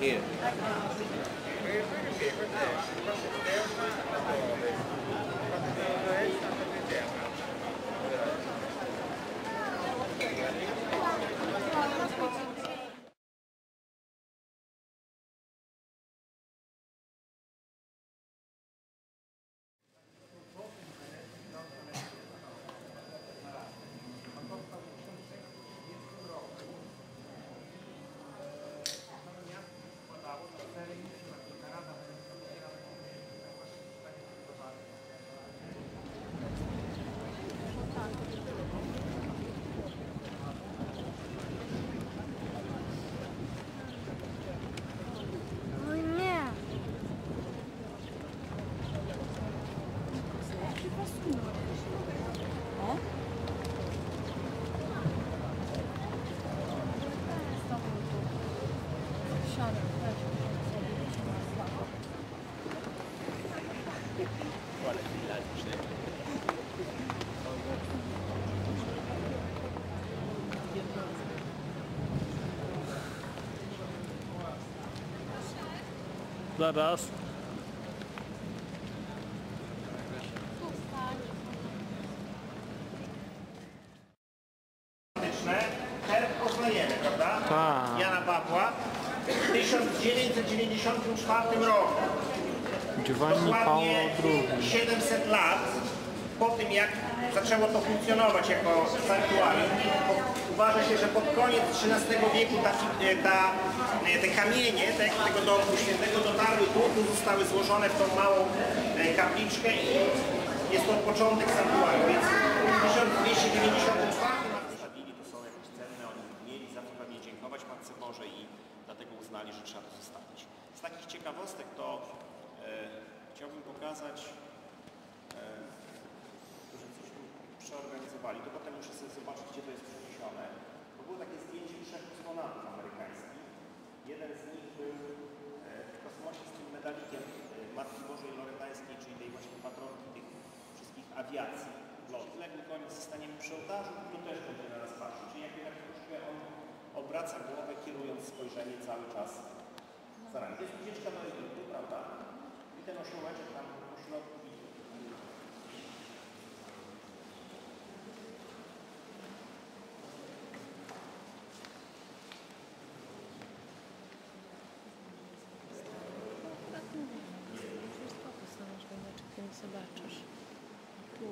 here. Zaraz. Herb oznajemy, prawda? Tak. Jana Pawła w 1994 roku. Giovanni Paolo Dokładnie II. 700 lat po tym, jak zaczęło to funkcjonować jako sanktuarium. Uważa się, że pod koniec XIII wieku ta, fi- ta, te kamienie te, tego domku świętego dotarły tu, tu zostały złożone w tą małą e, kapliczkę i jest to początek sanktuarium. Więc zobaczyć, gdzie to jest przeniesione. To było takie zdjęcie trzech kosmonautów amerykańskich. Jeden z nich był e, w kosmosie z tym medalikiem e, Matki Bożej Loredańskiej, czyli tej właśnie patronki tych wszystkich awiacji. Lot. Legły koniec zostaniemy przy ołtarzu, tu też będzie na nas patrzeć. Czyli jakby tak troszkę on obraca głowę, kierując spojrzenie cały czas za nami. To jest ucieczka do Egiptu, prawda? I ten osiołeczek tam po środku zobaczysz. Tu.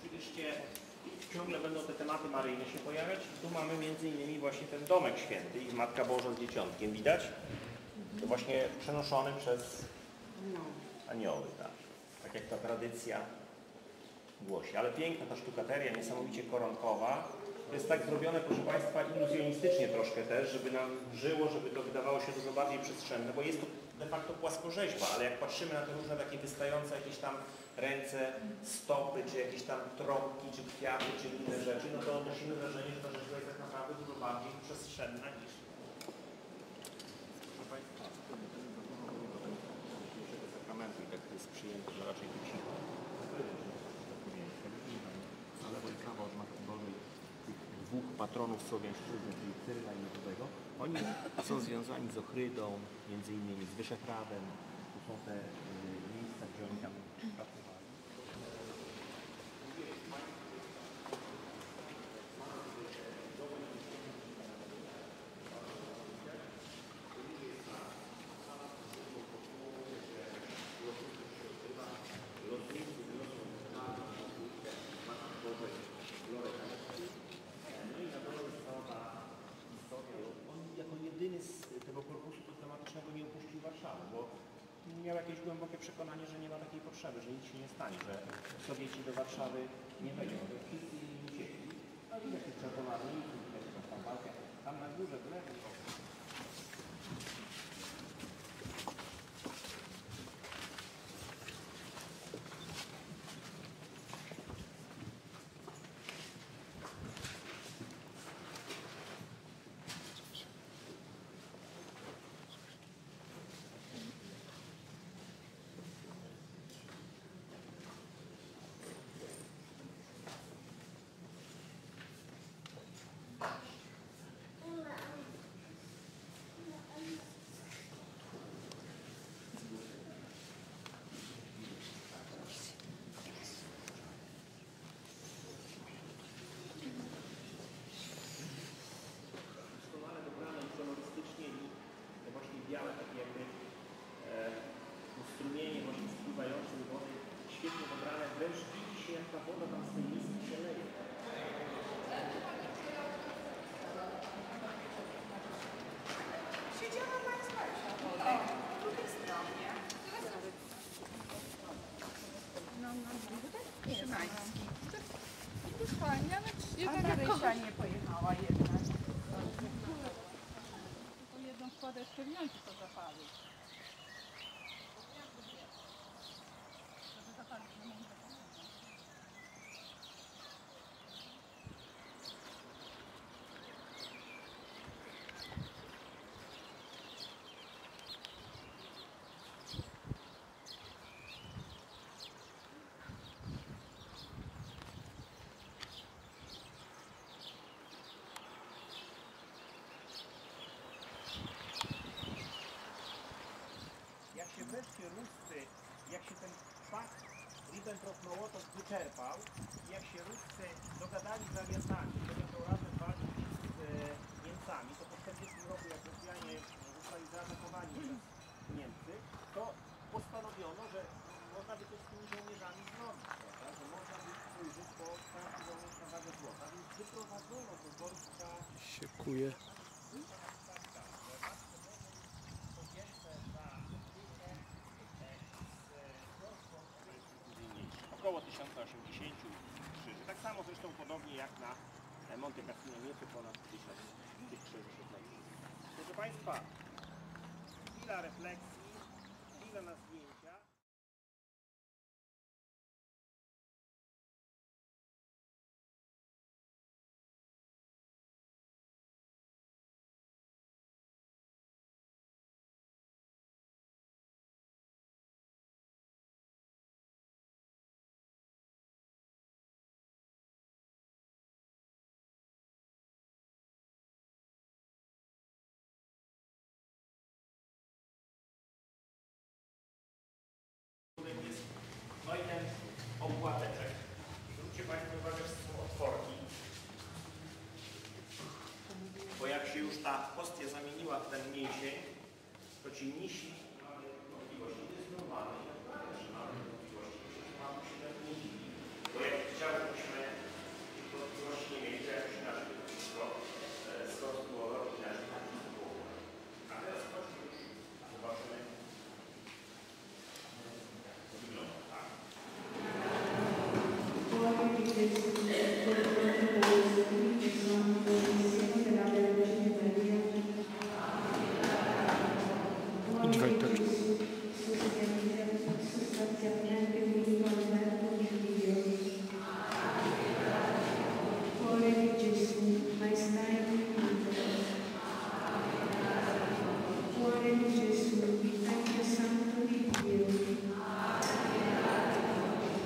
Oczywiście ciągle będą te tematy maryjne się pojawiać. Tu mamy między innymi właśnie ten domek święty i Matka Boża z Dzieciątkiem. Widać? To właśnie przenoszony przez anioły, tak. Tak jak ta tradycja głosi. Ale piękna ta sztukateria, niesamowicie koronkowa. To jest tak zrobione, proszę Państwa, iluzjonistycznie troszkę też, żeby nam żyło, żeby to wydawało się dużo bardziej przestrzenne, bo jest to de facto płaskorzeźba, ale jak patrzymy na te różne takie wystające jakieś tam ręce, stopy, czy jakieś tam trąbki, czy kwiaty, czy inne rzeczy, no to odnosimy wrażenie, że ta rzeźba jest tak naprawdę dużo bardziej przestrzenna niż Proszę Państwa, i tak jest że raczej się na lewo i prawo od Matki Bożej tych dwóch patronów słowiańszczyzny, czyli Cyryla i Metodego, oni są związani z Ochrydą, między innymi z Wyszehradem. Tu są te y, miejsca, gdzie oni tam pracowali. No i na pewno jest cała ta historia. On jako jedyny z tego korpusu dyplomatycznego nie opuścił Warszawy, bo miał jakieś głębokie przekonanie, że nie ma takiej potrzeby, że nic się nie stanie, że Sowieci do Warszawy nie wejdą. Wszyscy uciekli, a widać tych czerwonarników, widać tam walkę. Tam na górze, w lewo. No, Szymański. To fajnie, ale jedna Rysia nie pojechała jednak. Tylko jedną składę jeszcze wziąć to zapalić. Mołotow wyczerpał i jak się Ruscy dogadali z Radiantami, że będą razem walczyć z e, Niemcami, to po 40 roku, jak Rosjanie zostali zaatakowani przez Niemcy, to postanowiono, że można by to z tymi żołnierzami zrobić, prawda? że można by spojrzeć po francuzowej na wagę złota, więc wyprowadzono do Borska... Siekuje. 1083. Tak samo zresztą podobnie jak na Monte Cassino nieco ponad 1000 tych krzyży się znajduje. Proszę Państwa, chwila refleksji. Ta hostia zamieniła w ten mięsień, to ci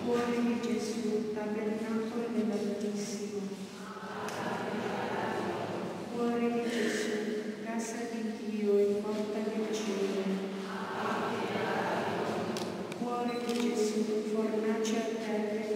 cuore di Gesù, tabernacolo dell'Altissimo. Cuore di Gesù, casa di Dio e porta del cielo. Cuore di Gesù, fornace a terra